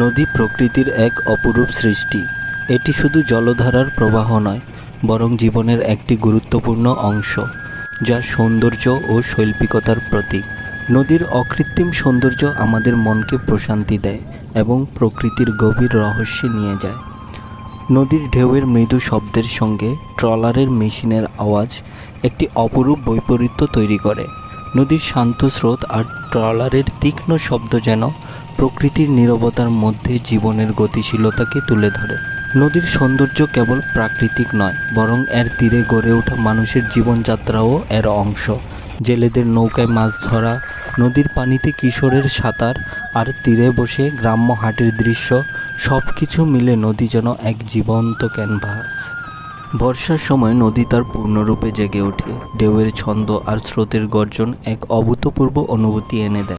নদী প্রকৃতির এক অপরূপ সৃষ্টি। এটি শুধু জলধারার প্রবাহ নয়, বরং জীবনের একটি গুরুত্বপূর্ণ অংশ, যা সৌন্দর্য ও শৈল্পিকতার প্রতীক। নদীর অকৃত্রিম সৌন্দর্য আমাদের মনকে প্রশান্তি দেয় এবং প্রকৃতির গভীর রহস্যে নিয়ে যায়। নদীর ঢেউয়ের মৃদু শব্দের সঙ্গে ট্রলারের মেশিনের আওয়াজ একটি অপরূপ বৈপরীত্য তৈরি করে। নদীর শান্ত স্রোত আর ট্রলারের তীক্ষ্ণ শব্দ যেন প্রকৃতির নীরবতার মধ্যে জীবনের গতিশীলতাকে তুলে ধরে। নদীর সৌন্দর্য কেবল প্রাকৃতিক নয়, বরং এর তীরে গড়ে ওঠা মানুষের জীবনযাত্রাও এর অংশ। জেলেদের নৌকায় মাছ ধরা, নদীর পানিতে কিশোরের সাঁতার আর তীরে বসে গ্রাম্য হাটের দৃশ্য সব কিছু মিলে নদী যেন এক জীবন্ত ক্যানভাস। বর্ষার সময় নদী তার পূর্ণরূপে জেগে ওঠে। ঢেউয়ের ছন্দ আর স্রোতের গর্জন এক অভূতপূর্ব অনুভূতি এনে দেয়।